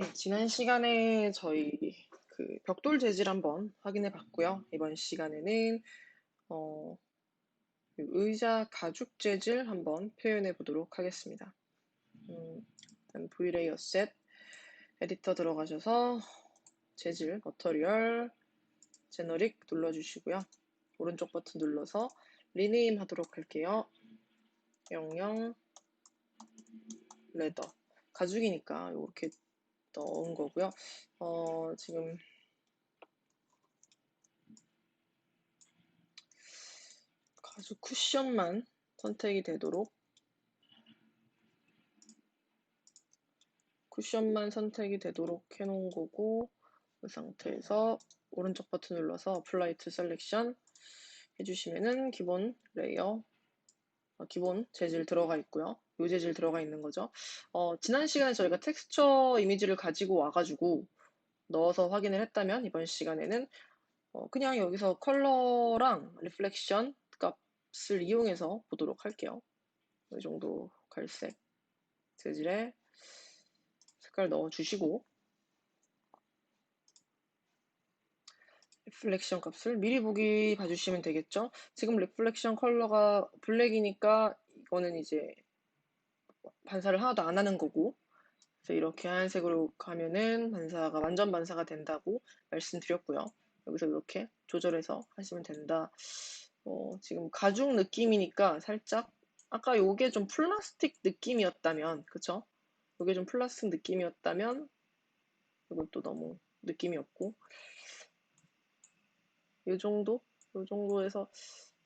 네, 지난 시간에 저희 그 벽돌 재질 한번 확인해 봤고요. 이번 시간에는 어, 의자 가죽 재질 한번 표현해 보도록 하겠습니다. 음, V레이어 셋 에디터 들어가셔서 재질 머터리얼 제너릭 눌러주시고요. 오른쪽 버튼 눌러서 리네임 하도록 할게요. 00 레더 가죽이니까 이렇게 넣은 거고요. 어, 지금 가죽 쿠션만 선택이 되도록 쿠션만 선택이 되도록 해놓은 거고 그 상태에서 오른쪽 버튼 눌러서 Apply to Selection 해주시면은 기본 레이어 어, 기본 재질 들어가 있고요. 요 재질 들어가 있는 거죠. 어, 지난 시간에 저희가 텍스처 이미지를 가지고 와가지고 넣어서 확인을 했다면 이번 시간에는 어, 그냥 여기서 컬러랑 리플렉션 값을 이용해서 보도록 할게요. 이 정도 갈색 재질에 색깔 넣어주시고 리플렉션 값을 미리 보기 봐주시면 되겠죠. 지금 리플렉션 컬러가 블랙이니까 이거는 이제 반사를 하나도 안 하는 거고 그래서 이렇게 하얀색으로 가면은 반사가 완전 반사가 된다고 말씀드렸고요. 여기서 이렇게 조절해서 하시면 된다. 어, 지금 가죽 느낌이니까 살짝 아까 요게 좀 플라스틱 느낌이었다면 그쵸? 요게 좀 플라스틱 느낌이었다면 이건 또 너무 느낌이 없고 이 정도? 이 정도에서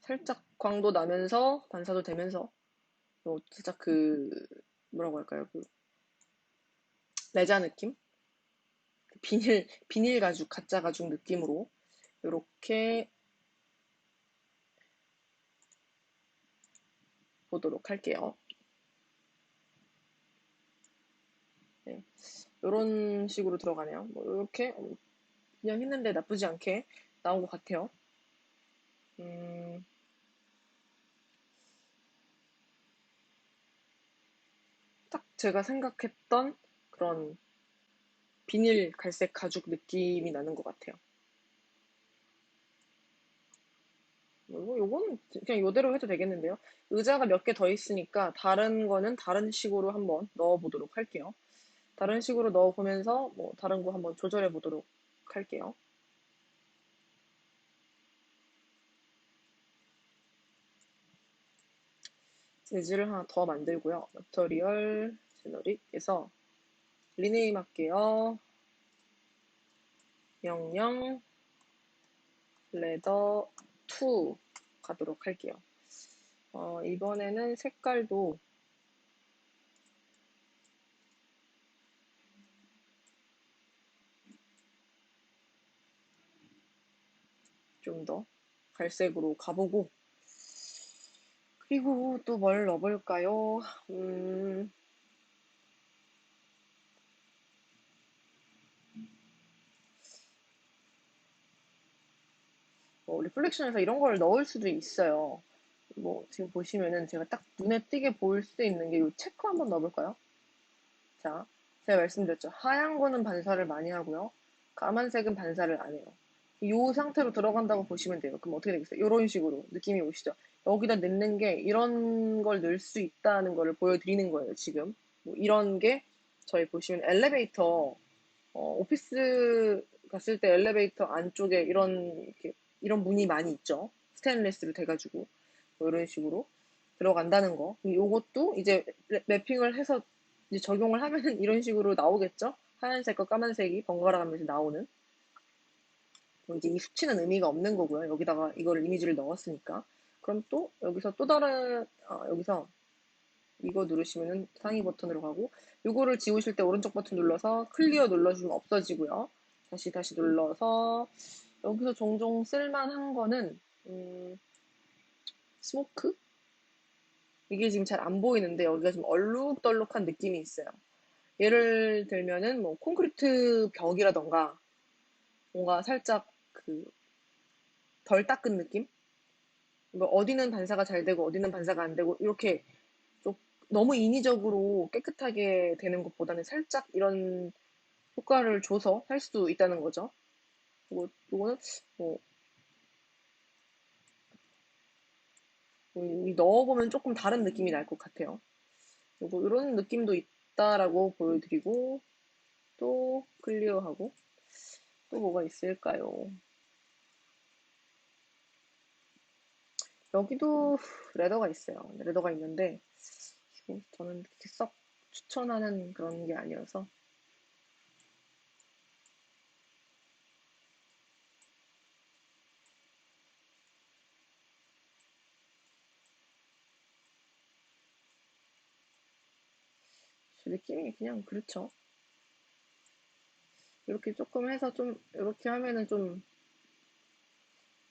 살짝 광도 나면서 반사도 되면서 살짝 그 뭐라고 할까요? 그 레자 느낌? 그 비닐 비닐 가죽 가짜 가죽 느낌으로 이렇게 보도록 할게요. 네, 이런 식으로 들어가네요. 뭐 이렇게 그냥 했는데 나쁘지 않게 나온 것 같아요. 음, 딱 제가 생각했던 그런 비닐 갈색 가죽 느낌이 나는 것 같아요. 뭐 요거는 그냥 이대로 해도 되겠는데요. 의자가 몇 개 더 있으니까 다른 거는 다른 식으로 한번 넣어보도록 할게요. 다른 식으로 넣어보면서 뭐 다른 거 한번 조절해 보도록 할게요. 재질을 하나 더 만들고요. 머터리얼 제너릭에서 리네임 할게요. 00 레더 2 가도록 할게요. 어, 이번에는 색깔도 좀 더 갈색으로 가보고 그리고 또 뭘 넣어볼까요? 음, 뭐 리플렉션에서 이런 걸 넣을 수도 있어요. 뭐 지금 보시면은 제가 딱 눈에 띄게 보일 수 있는 게 이 체크 한번 넣어볼까요? 자, 제가 말씀드렸죠. 하얀 거는 반사를 많이 하고요. 까만색은 반사를 안 해요. 이 상태로 들어간다고 보시면 돼요. 그럼 어떻게 되겠어요? 이런 식으로 느낌이 오시죠? 여기다 넣는 게 이런 걸 넣을 수 있다는 걸 보여드리는 거예요, 지금. 뭐 이런 게 저희 보시면 엘리베이터, 어, 오피스 갔을 때 엘리베이터 안쪽에 이런, 이런 문이 많이 있죠. 스테인레스로 돼가지고. 뭐 이런 식으로 들어간다는 거. 이것도 이제 랩핑을 해서 이제 적용을 하면은 이런 식으로 나오겠죠? 하얀색과 까만색이 번갈아 가면서 나오는. 뭐 이제 이 수치는 의미가 없는 거고요. 여기다가 이걸 이미지를 넣었으니까. 그럼 또 여기서 또 다른 아, 여기서 이거 누르시면은 상위 버튼으로 가고 이거를 지우실 때 오른쪽 버튼 눌러서 클리어 눌러주면 없어지고요. 다시 다시 눌러서 여기서 종종 쓸만한 거는 음, 스모크? 이게 지금 잘 안 보이는데 여기가 좀 얼룩덜룩한 느낌이 있어요. 예를 들면은 뭐 콘크리트 벽이라던가 뭔가 살짝 그 덜 닦은 느낌? 뭐 어디는 반사가 잘 되고 어디는 반사가 안 되고 이렇게 좀 너무 인위적으로 깨끗하게 되는 것보다는 살짝 이런 효과를 줘서 할수 있다는 거죠. 요거, 요거는 뭐 넣어보면 조금 다른 느낌이 날 것 같아요. 요거 이런 느낌도 있다라고 보여드리고 또 클리어하고 또 뭐가 있을까요? 여기도 레더가 있어요. 레더가 있는데 저는 그렇게 썩 추천하는 그런 게 아니어서 느낌이 그냥 그렇죠. 이렇게 조금 해서 좀 이렇게 하면은 좀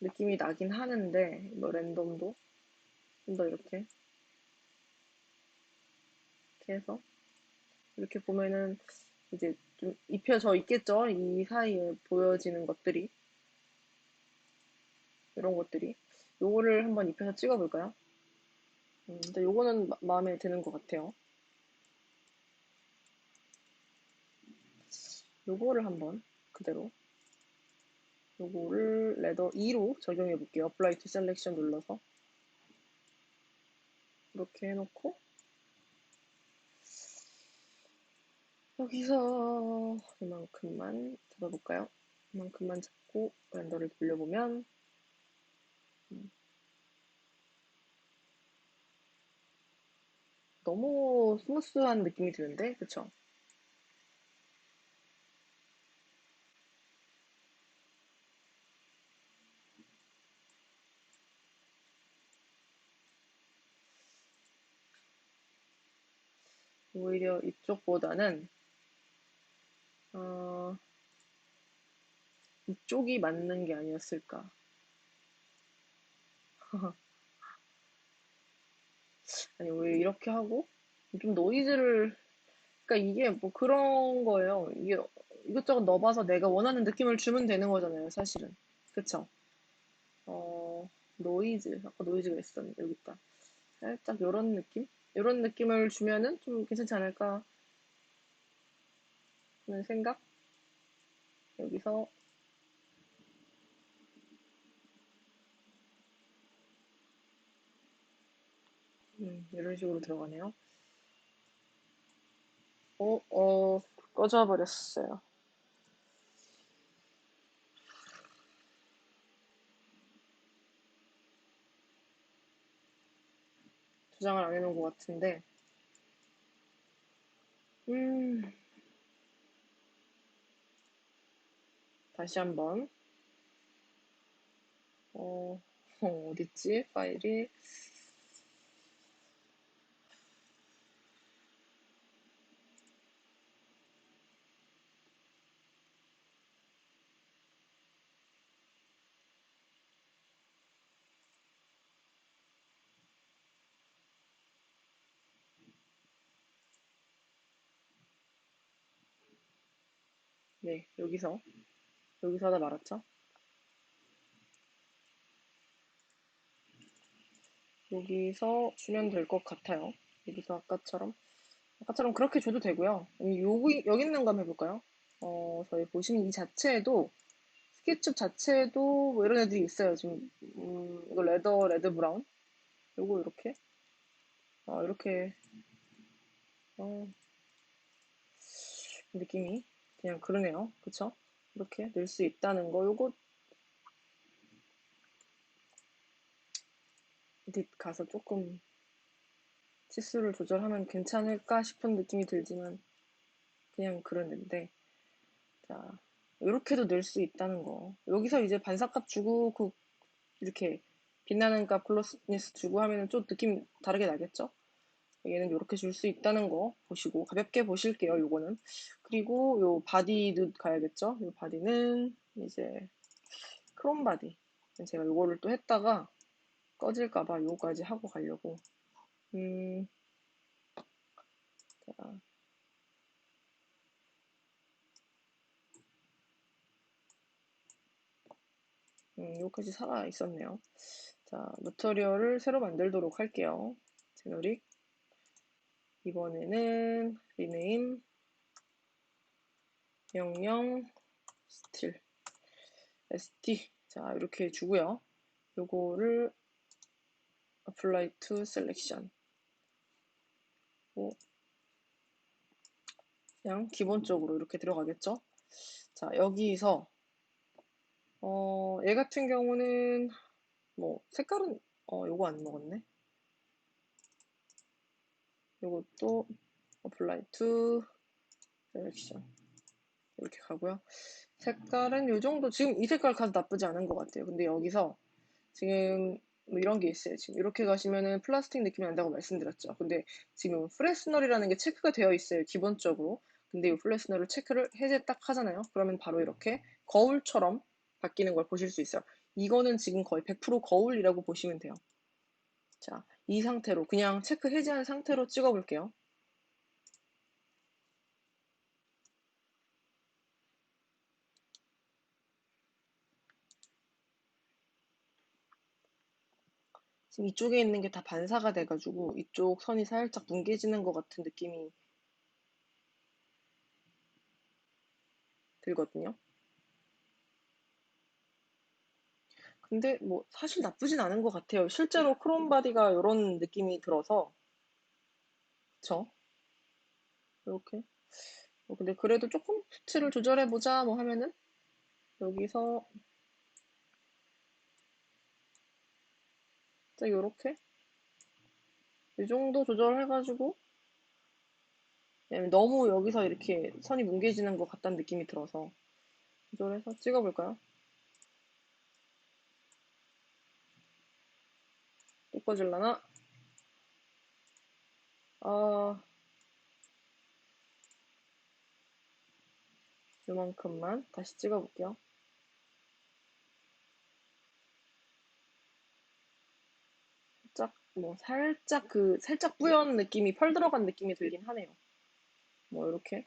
느낌이 나긴 하는데 뭐 랜덤도? 좀 더 이렇게. 이렇게 해서. 이렇게 보면은 이제 좀 입혀져 있겠죠? 이 사이에 보여지는 것들이. 이런 것들이. 요거를 한번 입혀서 찍어볼까요? 음, 근데 요거는 마, 마음에 드는 것 같아요. 요거를 한번 그대로 요거를 레더 2로 적용해 볼게요. Apply to Selection 눌러서 이렇게 해놓고 여기서 이만큼만 잡아볼까요? 이만큼만 잡고 렌더를 돌려보면 음. 너무 스무스한 느낌이 드는데 그쵸? 오히려 이쪽보다는 어, 이쪽이 맞는 게 아니었을까. 아니, 왜 이렇게 하고, 좀 노이즈를, 그러니까 이게 뭐 그런 거예요. 이게 이것저것 넣어봐서 내가 원하는 느낌을 주면 되는 거잖아요, 사실은. 그쵸? 어, 노이즈. 아까 노이즈가 있었는데, 여기 있다. 살짝 요런 느낌? 요런 느낌을 주면은 좀 괜찮지 않을까 하는 생각? 여기서 음, 이런 식으로 들어가네요. 어, 어, 꺼져 버렸어요. 저장을 안 해놓은 것 같은데, 음, 다시 한번, 어, 어 어딨지? 파일이, 네, 여기서, 여기서 하다 말았죠? 여기서 주면 될 것 같아요. 여기서 아까처럼. 아까처럼 그렇게 줘도 되고요. 여기, 여기 있는 거 한번 해볼까요? 어, 저희 보시면 이 자체에도, 스케치업 자체에도 뭐 이런 애들이 있어요. 지금, 음, 이거 레더, 레드 브라운. 요거 이렇게. 어, 이렇게, 어, 느낌이 그냥 그러네요. 그쵸? 이렇게 낼수 있다는 거. 요거 어디 가서 조금 치수를 조절하면 괜찮을까 싶은 느낌이 들지만 그냥 그러는데 자 이렇게도 낼수 있다는 거. 여기서 이제 반사값 주고 그 이렇게 빛나는 값 플러스니스 주고 하면은 좀 느낌 다르게 나겠죠? 얘는 이렇게 줄 수 있다는 거 보시고 가볍게 보실게요. 요거는 그리고 요 바디도 가야겠죠? 요 바디는 이제 크롬 바디 제가 요거를 또 했다가 꺼질까봐 요거까지 하고 가려고 음 자. 음, 요까지 살아 있었네요. 자, 머터리얼을 새로 만들도록 할게요. 제너릭 이번에는 리네임 명령 스틸 st 자 이렇게 주고요. 요거를 apply to selection 뭐 그냥 기본적으로 이렇게 들어가겠죠. 자 여기서 어, 얘 같은 경우는 뭐 색깔은 어 요거 안 먹었네. 요것도 apply to selection 이렇게 가고요. 색깔은 요 정도 지금 이 색깔 가도 나쁘지 않은 것 같아요. 근데 여기서 지금 뭐 이런 게 있어요. 지금 이렇게 가시면은 플라스틱 느낌이 난다고 말씀드렸죠. 근데 지금 프레스널이라는 게 체크가 되어 있어요. 기본적으로. 근데 이 프레스널을 체크를 해제 딱 하잖아요. 그러면 바로 이렇게 거울처럼 바뀌는 걸 보실 수 있어요. 이거는 지금 거의 100% 거울이라고 보시면 돼요. 자, 이 상태로 그냥 체크 해제한 상태로 찍어 볼게요. 지금 이쪽에 있는 게 다 반사가 돼가지고 이쪽 선이 살짝 뭉개지는 것 같은 느낌이 들거든요. 근데 뭐 사실 나쁘진 않은 것 같아요. 실제로 크롬 바디가 이런 느낌이 들어서 그쵸? 이렇게 뭐 근데 그래도 조금 수치를 조절해 보자 뭐 하면은 여기서 딱 요렇게 이 정도 조절해가지고 너무 여기서 이렇게 선이 뭉개지는 것 같다는 느낌이 들어서 조절해서 찍어볼까요? 예뻐질라나? 아, 요만큼만 다시 찍어볼게요. 살짝, 뭐, 살짝 그, 살짝 뿌연 느낌이, 펄 들어간 느낌이 들긴 하네요. 뭐, 이렇게.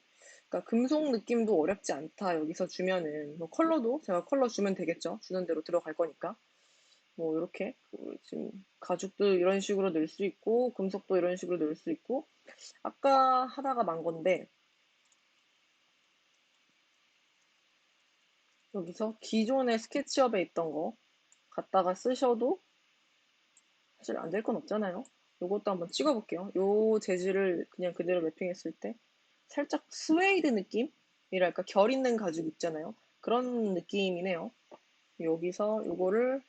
그러니까 금속 느낌도 어렵지 않다. 여기서 주면은. 뭐, 컬러도 제가 컬러 주면 되겠죠. 주는 대로 들어갈 거니까. 뭐 이렇게 지금 가죽도 이런 식으로 넣을 수 있고 금속도 이런 식으로 넣을 수 있고 아까 하다가 만 건데 여기서 기존의 스케치업에 있던 거 갖다가 쓰셔도 사실 안 될 건 없잖아요. 이것도 한번 찍어볼게요. 요 재질을 그냥 그대로 랩핑했을 때 살짝 스웨이드 느낌이랄까 결 있는 가죽 있잖아요. 그런 느낌이네요. 여기서 요거를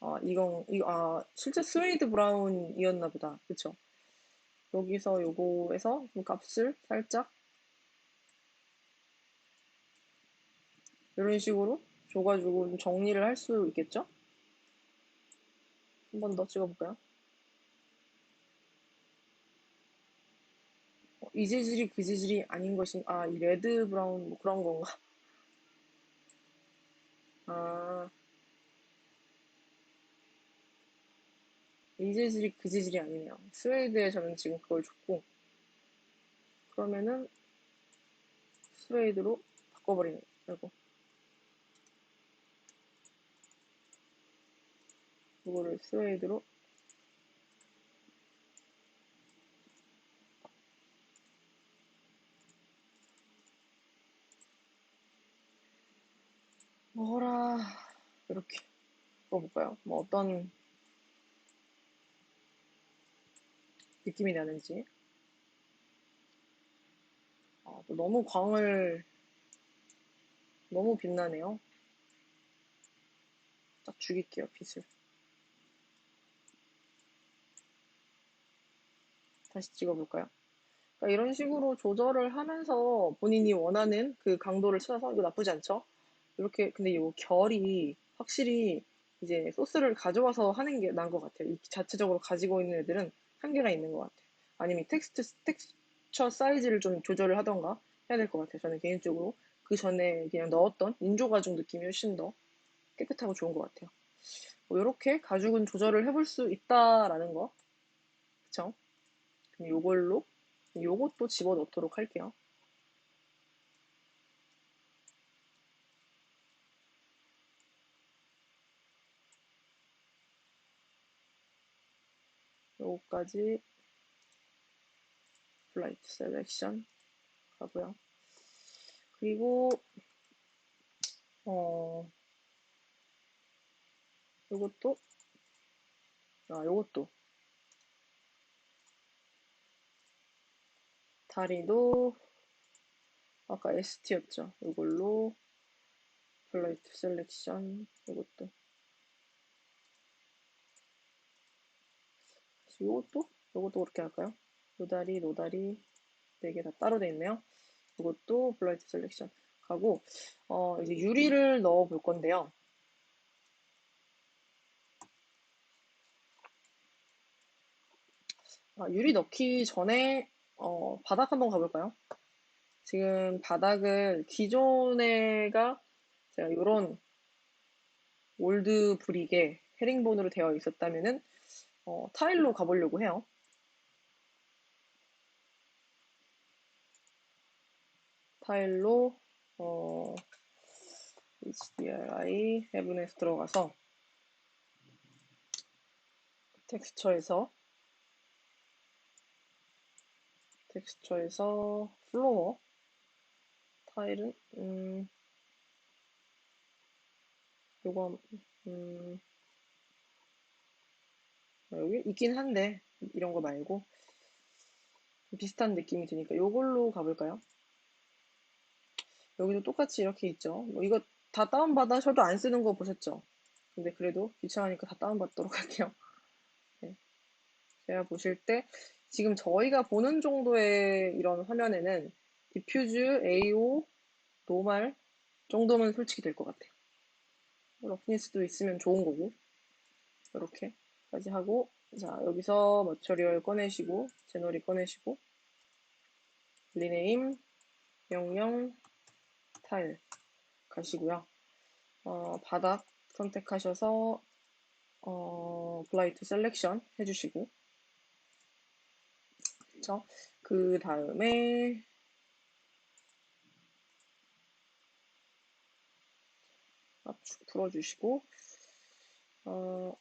아, 이건, 이, 아, 실제 스웨이드 브라운이었나 보다. 그쵸? 여기서 요거에서 좀 값을 살짝 이런 식으로 줘가지고 정리를 할 수 있겠죠? 한 번 더 찍어볼까요? 어, 이 재질이 그 재질이 아닌 것인, 아, 이 레드 브라운 뭐 그런 건가? 아, 이 재질이 그 재질이 아니네요. 스웨이드에 저는 지금 그걸 줬고 그러면은 스웨이드로 바꿔버리는 거고 이거를 스웨이드로 뭐라 이렇게 읽어볼까요? 뭐 어떤 느낌이 나는지 아, 또 너무 광을 너무 빛나네요. 딱 죽일게요, 빛을. 다시 찍어볼까요? 그러니까 이런 식으로 조절을 하면서 본인이 원하는 그 강도를 찾아서 이거 나쁘지 않죠? 이렇게 근데 이 결이 확실히 이제 소스를 가져와서 하는 게 나은 것 같아요. 이 자체적으로 가지고 있는 애들은 한계가 있는 것 같아요. 아니면 텍스트, 텍스처 사이즈를 좀 조절을 하던가 해야 될 것 같아요. 저는 개인적으로 그 전에 그냥 넣었던 인조 가죽 느낌이 훨씬 더 깨끗하고 좋은 것 같아요. 뭐 이렇게 가죽은 조절을 해볼 수 있다라는 거. 그쵸? 그럼 요걸로 요것도 집어넣도록 할게요. 요거까지 플라이트 셀렉션 가고요. 그리고 어 요것도 아 요것도 다리도 아까 ST였죠. 이걸로 플레이트 셀렉션 이것도 이것도 이것도 그렇게 할까요? 노다리 노다리 네 개 다 따로 돼 있네요. 이것도 블라이트 셀렉션 하고 어 이제 유리를 넣어 볼 건데요. 아, 유리 넣기 전에 어, 바닥 한번 가볼까요? 지금 바닥을 기존에가 제가 이런 올드 브릭의 헤링본으로 되어 있었다면은 어, 타일로 가보려고 해요. 타일로 어, HDRI 헤븐에서 들어가서 텍스처에서 텍스처에서 플로어 타일은 음 요거 음 아, 여기 있긴 한데 이런 거 말고 비슷한 느낌이 드니까 요걸로 가볼까요? 여기도 똑같이 이렇게 있죠. 뭐 이거 다 다운받아 저도 안 쓰는 거 보셨죠? 근데 그래도 귀찮으니까 다 다운받도록 할게요. 네. 제가 보실 때 지금 저희가 보는 정도의 이런 화면에는 디퓨즈, AO, 노말 정도면 솔직히 될 것 같아요. 러프니스도 있으면 좋은 거고 이렇게 까지 하고 자 여기서 머처리얼 꺼내시고 제너리 꺼내시고 리네임 명령 타일 가시고요. 어, 바닥 선택하셔서 어, 블라이트 셀렉션 해주시고? 그 다음에 압축 풀어주시고 어,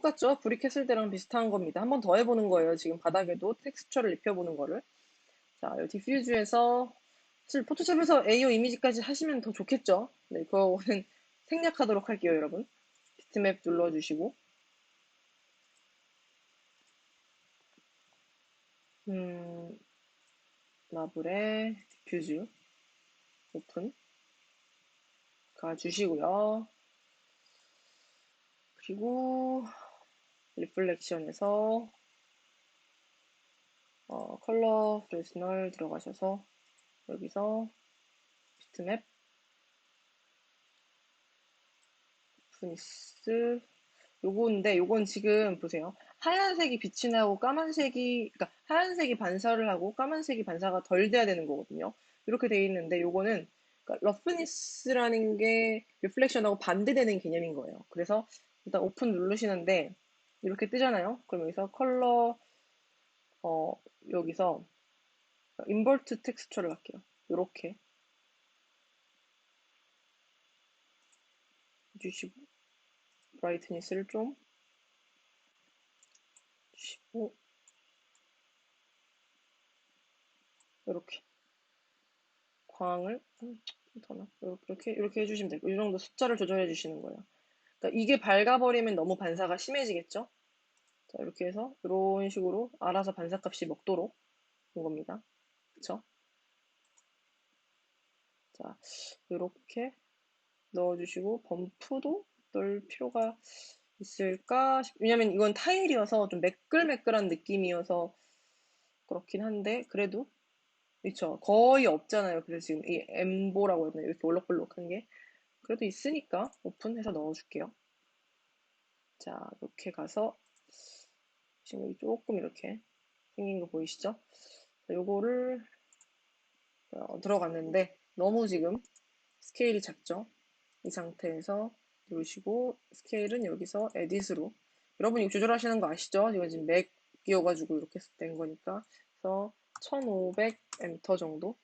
똑같죠? 브릭했을 때랑 비슷한 겁니다. 한 번 더 해보는 거예요. 지금 바닥에도 텍스처를 입혀보는 거를 자, 이 디퓨즈에서 사실 포토샵에서 AO 이미지까지 하시면 더 좋겠죠? 네, 그거는 생략하도록 할게요, 여러분. 비트맵 눌러주시고 음, 라블의 디퓨즈 오픈 가주시고요. 그리고 리플렉션에서 어, 컬러 프레스널 들어가셔서 여기서 비트맵 프니스 요건데 요건 지금 보세요. 하얀색이 빛이 나고 까만색이 그러니까 하얀색이 반사를 하고 까만색이 반사가 덜 돼야 되는 거거든요. 이렇게 돼 있는데 요거는 그러니까 러프니스라는 게 리플렉션하고 반대되는 개념인 거예요. 그래서 일단 오픈 누르시는데 이렇게 뜨잖아요. 그럼 여기서 컬러 어 여기서 인버트 텍스처를 할게요. 이렇게 주시고 브라이트니스를 좀 주시고 이렇게 광을 더나 이렇게 이렇게 해주시면 되고 이 정도 숫자를 조절해 주시는 거예요. 그러니까 이게 밝아버리면 너무 반사가 심해지겠죠? 자 이렇게 해서 이런 식으로 알아서 반사값이 먹도록 한 겁니다. 그쵸? 자 이렇게 넣어주시고 범프도 넣을 필요가 있을까? 왜냐면 이건 타일이어서 좀 매끌매끌한 느낌이어서 그렇긴 한데 그래도 그렇죠. 거의 없잖아요. 그래서 지금 이 엠보라고 했나 이렇게 올록볼록한 게 그래도 있으니까 오픈해서 넣어줄게요. 자 이렇게 가서 지금 조금 이렇게 생긴 거 보이시죠? 요거를 어, 들어갔는데 너무 지금 스케일이 작죠? 이 상태에서 누르시고 스케일은 여기서 에딧으로 여러분 이거 조절하시는 거 아시죠? 이거 지금 맥이어가지고 이렇게 된 거니까 그래서 1500 엔터 정도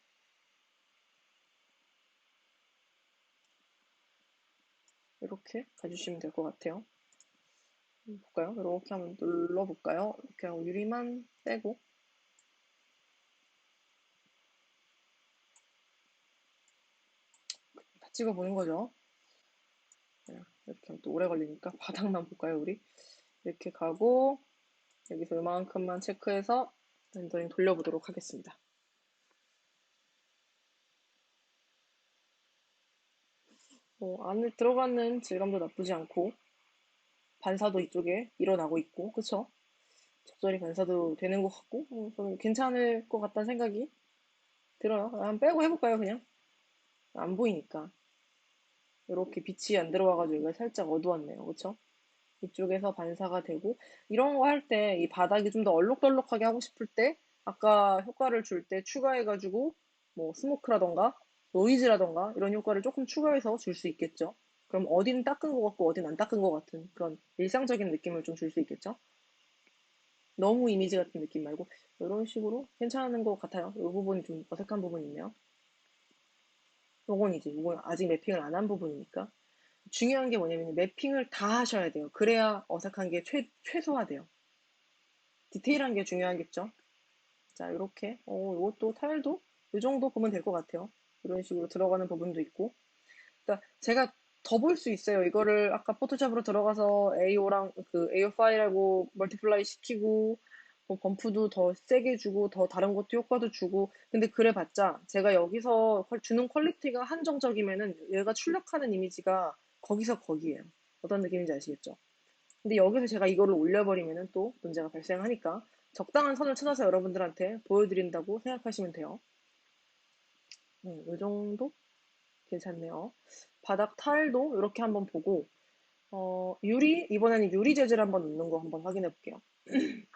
이렇게 가주시면 될 것 같아요. 볼까요? 이렇게 한번 눌러볼까요? 이렇게 하고 유리만 빼고 다 찍어보는 거죠. 네, 이렇게 하면 또 오래 걸리니까 바닥만 볼까요, 우리? 이렇게 가고 여기서 이만큼만 체크해서 렌더링 돌려보도록 하겠습니다. 뭐 안에 들어가는 질감도 나쁘지 않고 반사도 이쪽에 일어나고 있고 그쵸? 적절히 반사도 되는 것 같고 뭐 저는 괜찮을 것 같다는 생각이 들어요. 한번 빼고 해볼까요 그냥? 안 보이니까 이렇게 빛이 안 들어와가지고 여기가 살짝 어두웠네요. 그쵸? 이쪽에서 반사가 되고 이런 거 할 때 이 바닥이 좀 더 얼룩덜룩하게 하고 싶을 때 아까 효과를 줄 때 추가해가지고 뭐 스모크라던가 노이즈라던가 이런 효과를 조금 추가해서 줄 수 있겠죠. 그럼 어디는 닦은 것 같고 어디는 안 닦은 것 같은 그런 일상적인 느낌을 좀 줄 수 있겠죠. 너무 이미지 같은 느낌 말고 이런 식으로 괜찮은 것 같아요. 이 부분이 좀 어색한 부분이 있네요. 요건 이제 이건 아직 매핑을 안 한 부분이니까 중요한 게 뭐냐면 매핑을 다 하셔야 돼요. 그래야 어색한 게 최, 최소화돼요. 디테일한 게 중요하겠죠. 자 이렇게 어 이것도 타일도 이 정도 보면 될 것 같아요. 이런 식으로 들어가는 부분도 있고 그러니까 제가 더 볼 수 있어요. 이거를 아까 포토샵으로 들어가서 AO랑 그 AO 파일하고 멀티플라이 시키고 뭐 범프도 더 세게 주고 더 다른 것도 효과도 주고 근데 그래봤자 제가 여기서 주는 퀄리티가 한정적이면은 얘가 출력하는 이미지가 거기서 거기에요. 어떤 느낌인지 아시겠죠? 근데 여기서 제가 이거를 올려버리면은 또 문제가 발생하니까 적당한 선을 찾아서 여러분들한테 보여드린다고 생각하시면 돼요. 음, 이 정도? 괜찮네요. 바닥 타일도 이렇게 한번 보고 어, 유리, 이번에는 유리 재질 한번 넣는 거 한번 확인해 볼게요.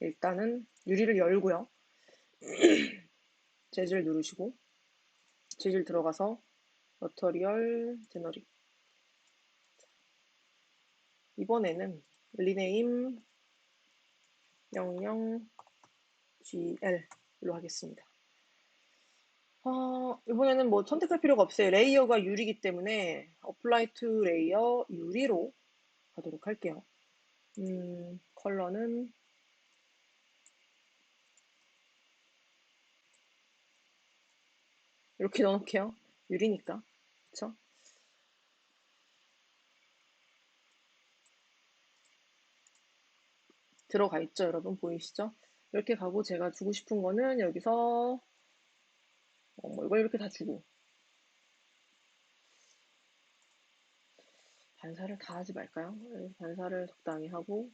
일단은 유리를 열고요. 재질 누르시고 재질 들어가서 머터리얼 제너리 이번에는 리네임 00GL로 하겠습니다. 어, 이번에는 뭐 선택할 필요가 없어요. 레이어가 유리기 때문에 어플라이 투 레이어 유리로 가도록 할게요. 음, 컬러는 이렇게 넣어놓게요. 유리니까. 그쵸? 들어가 있죠, 여러분? 보이시죠? 이렇게 가고 제가 주고 싶은 거는 여기서 어, 뭐 이걸 이렇게 다 주고. 반사를 다 하지 말까요? 반사를 적당히 하고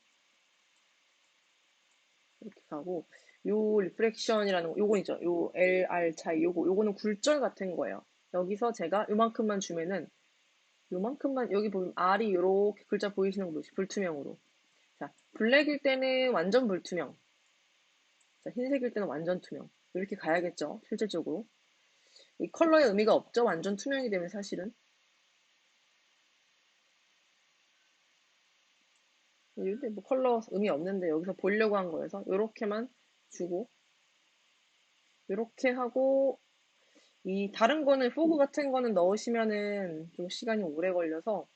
이렇게 가고 요 리프렉션이라는 거 요거 있죠. 요 LR 차이 요거. 요거는 굴절 같은 거예요. 여기서 제가 요만큼만 주면은 요만큼만 여기 보면 R이 요렇게 글자 보이시는 거 보시죠 불투명으로. 자 블랙일 때는 완전 불투명. 자 흰색일 때는 완전 투명. 이렇게 가야겠죠 실질적으로 이 컬러의 의미가 없죠. 완전 투명이 되면 사실은. 이런데 뭐 컬러 의미 없는데 여기서 보려고 한 거여서 이렇게만 주고 이렇게 하고 이 다른 거는 포그 같은 거는 넣으시면은 좀 시간이 오래 걸려서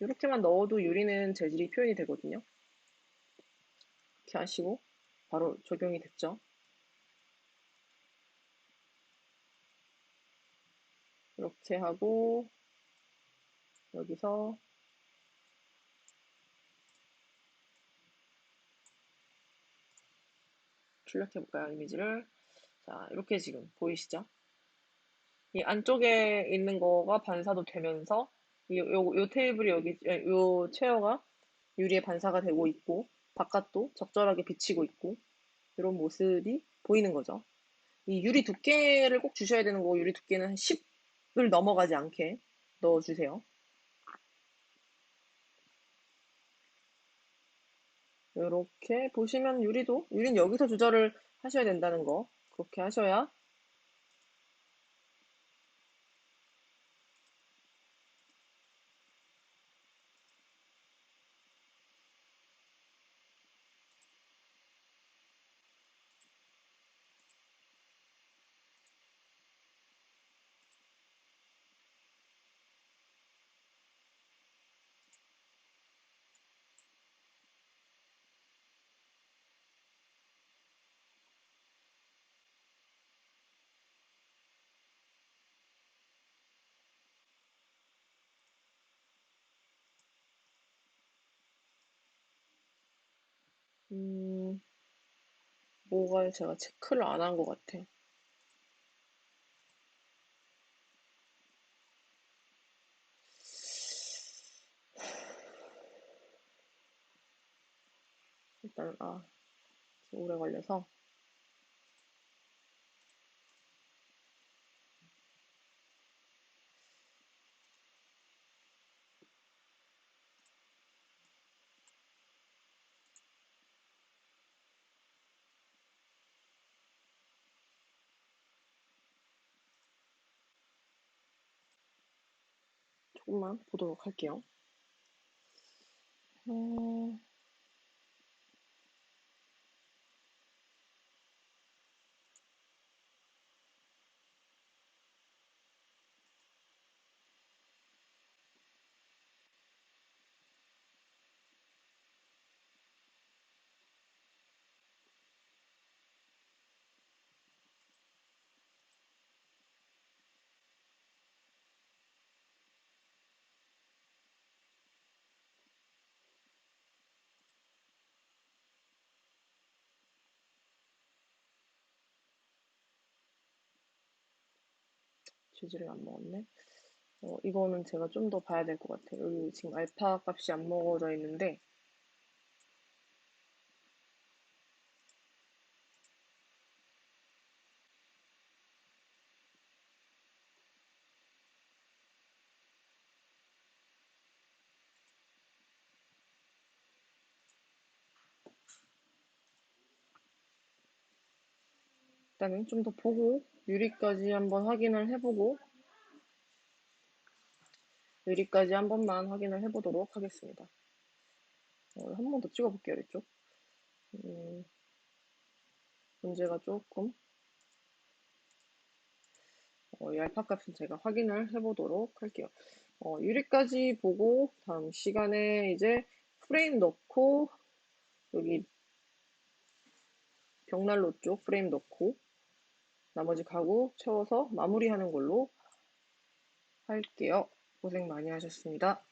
이렇게만 넣어도 유리는 재질이 표현이 되거든요. 이렇게 하시고 바로 적용이 됐죠. 이렇게 하고 여기서 출력해 볼까요 이미지를? 자 이렇게 지금 보이시죠? 이 안쪽에 있는 거가 반사도 되면서 이, 요, 요 테이블이 여기 요 체어가 유리에 반사가 되고 있고 바깥도 적절하게 비치고 있고 이런 모습이 보이는 거죠. 이 유리 두께를 꼭 주셔야 되는 거고 유리 두께는 한 10, 을 넘어가지 않게 넣어주세요. 이렇게 보시면 유리도 유리는 여기서 조절을 하셔야 된다는 거 그렇게 하셔야 음, 뭐가 제가 체크를 안 한 것 같아. 일단, 아, 오래 걸려서. 조금만 보도록 할게요. 어... 죄지를 안 먹었네. 어, 이거는 제가 좀 더 봐야 될 것 같아요. 여기 지금 알파 값이 안 먹어져 있는데, 일단은 좀더 보고, 유리까지 한번 확인을 해보고, 유리까지 한 번만 확인을 해보도록 하겠습니다. 어, 한번 더 찍어볼게요, 이쪽. 음, 문제가 조금 어, 이 알파 값은 제가 확인을 해보도록 할게요. 어, 유리까지 보고 다음 시간에 이제 프레임 넣고 여기 벽난로 쪽 프레임 넣고 나머지 가구 채워서 마무리하는 걸로 할게요. 고생 많이 하셨습니다.